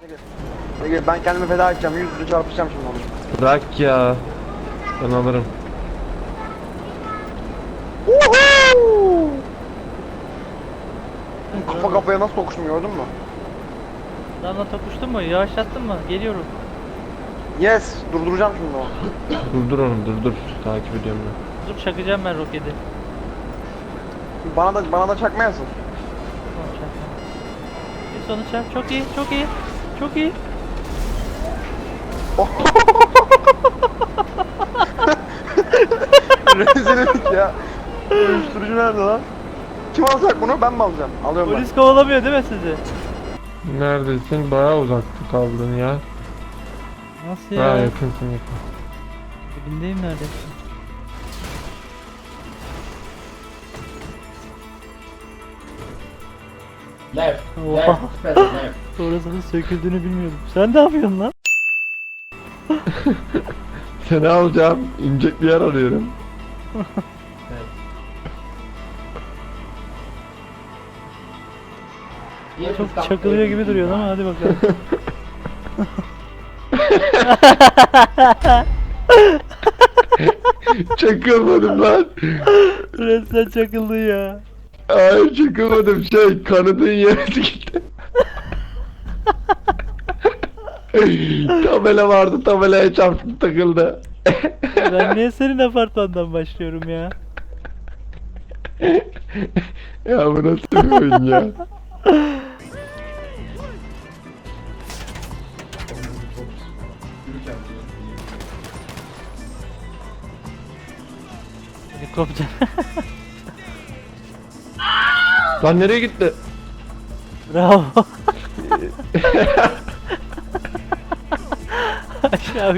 Çekil. Çekil. Ben kendimi feda edeceğim. Yüz yüze çarpışacağım şimdi onu. Bırak ya. Ben alırım. Woohoo! Kafa kafaya nasıl sokuştum gördün mü? Adamla tokuştun mu? Yavaşlattın mı? Geliyorum. Yes. Durduracağım şimdi onu. Durdur onu durdur. Takip ediyorum ben. Dur çakacağım ben roketi. Bana da bana da çakmayasın. Tamam çakma. Bir sonu çak. Çok iyi, çok iyi. Çok iyi. Rezillik ya. Uyuşturucu nerede lan? Kim alacak bunu? Ben mi alacağım? Alıyorum Polis kovalamıyor değil mi sizi? Neredesin? Bayağı uzakta kaldın ya. Nasıl ya? yakınsın yakın. Dibindeyim neredeyse. Left, Oha. left. Orasının söküldüğünü bilmiyordum. Sen ne yapıyorsun lan? Seni alacağım. İnecek bir yer arıyorum. Here to Çok çakılıyor gibi duruyorsun ama hadi bakalım. Çakılmadım lan. Resmen çakıldın ya. Hayır çakılmadım. Şey kanadın yere gitti. tabela vardı tabelaya çarptı takıldı. Ben niye senin apartmandan başlıyorum ya? ya bu nasıl bir oyun ya? Helikopter. Lan nereye gitti? Bravo. Aşağı.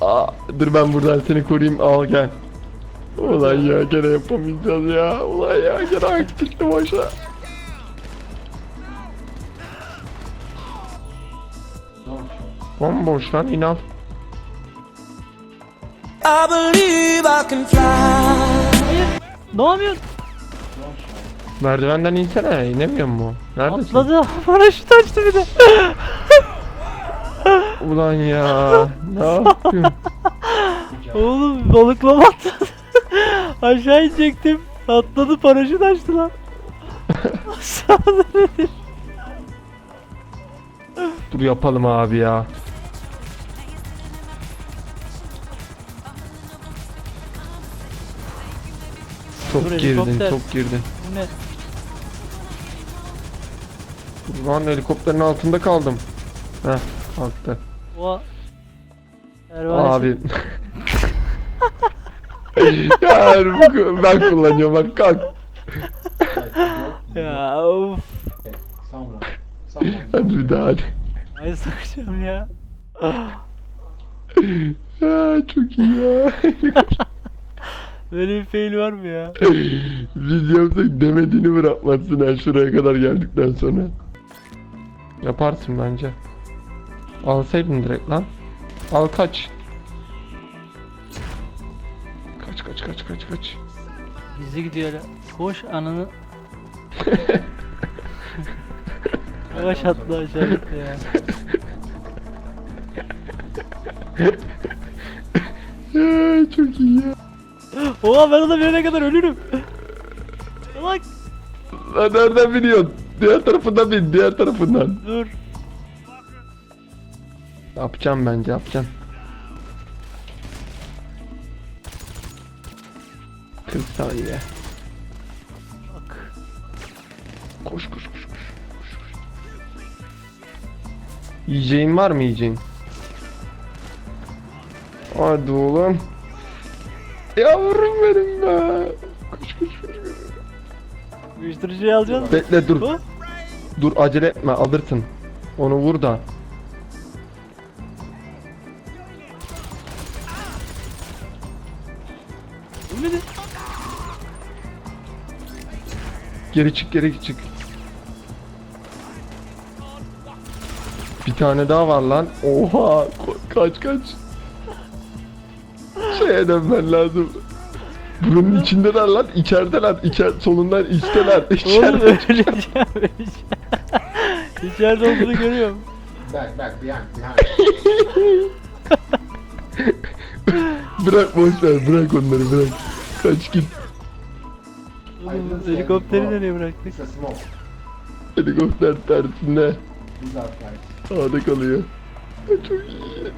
Aa, dur ben buradan seni koruyayım al gel. Ulan ya gene yapamayacağız ya. Ulan ya gene hak gitti boşa. Bomboş lan inal. I believe I can fly. Ne yapıyorsun? Merdivenden insene inemiyor mu? Neredesin? Atladı. Paraşüt açtı bir de. Ulan ya ne yapıyorsun? Oğlum balıklama atladı. Aşağı inecektim. Atladı paraşüt açtı lan. Sağda nedir? Dur yapalım abi ya. Çok Dur, girdin, helikopter. çok girdin. Bu ne? Lan helikopterin altında kaldım. Heh, kalktı. O Pervanesi. Abi. ya bu- ben kullanıyorum bak kalk. Ya of. Someone, someone. Hadi bir daha hadi. Ay sakacağım ya. Ya çok iyi ya. Böyle bir fail var mı ya? Yapsak demediğini bırakmazsın ha şuraya kadar geldikten sonra. Yaparsın bence. Alsaydın direkt lan. Al kaç. Kaç kaç kaç kaç kaç. Gizli gidiyor hala. Koş ananı. Yavaş atla aşağı gitti ya. Ya çok iyi ya. Oha ben ona verene kadar ölürüm. Salak. Lan nereden biliyorsun? Diğer tarafından bin, diğer tarafından. Dur. Yapacağım bence, yapacağım. 40 saniye. Bak. Koş koş koş koş. koş, koş. Yiyeceğin var mı yiyeceğin? Hadi oğlum. Yavrum benim be. Koş koş koş. Uyuşturucuyu mı? Bekle dur. Bu? Dur acele etme alırsın. Onu vur da. Ölmedi. Geri çık geri çık. Bir tane daha var lan. Oha ko- kaç kaç. Şeye dönmen lazım. Bunun içindeler lan, içerideler, içer, solundan içteler, Oğlum içeride. öleceğim öleceğim. İçeride olduğunu görüyorum. Back, back, behind, behind. bırak boş ver, bırak onları bırak. Kaç git. Oğlum, helikopteri nereye bıraktık? It's a smoke. Helikopter tersinde. Are guys. Havada kalıyor. Çok iyi.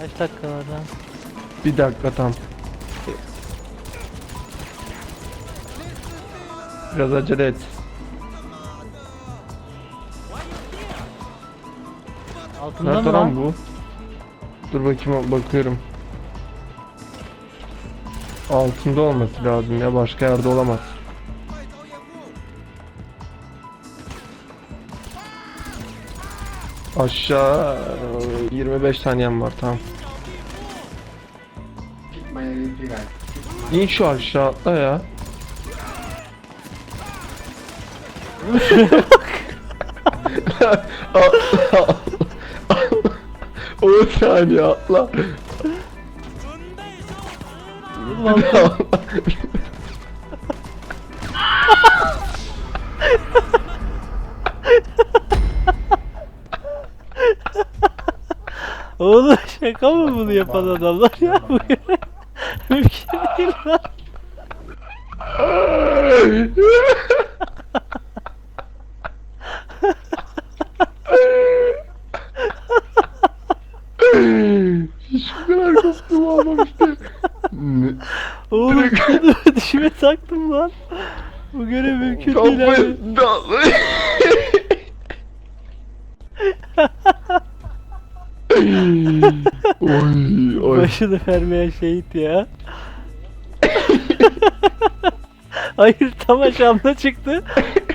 Kaç dakika var lan? Bir dakika tam. Biraz acele et. Altında Nerede mı lan lan? bu? Dur bakayım bakıyorum. Altında olması lazım ya başka yerde olamaz. Aşağı e, 25 saniyem var tamam. İn şu aşağı atla ya. Atla. 10 saniye atla. Ulan Oğlum şaka mı bunu yapan adamlar ya bu? Mümkün değil lan. Koptuğumu almamıştım. Ne- Oğlum kendimi dişime taktım lan. Bu görev mümkün değil abi. Oy oy. Başını vermeyen şehit ya. Hayır tam aşağımda çıktı.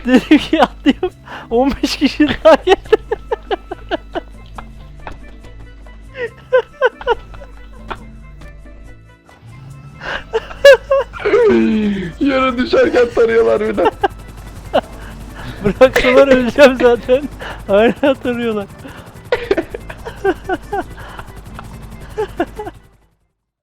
Dedim ki atlayayım. 15 kişi daha geldi. Yere düşerken tarıyorlar bir de. Bıraksalar öleceğim zaten. Hala tarıyorlar. Ha ha ha!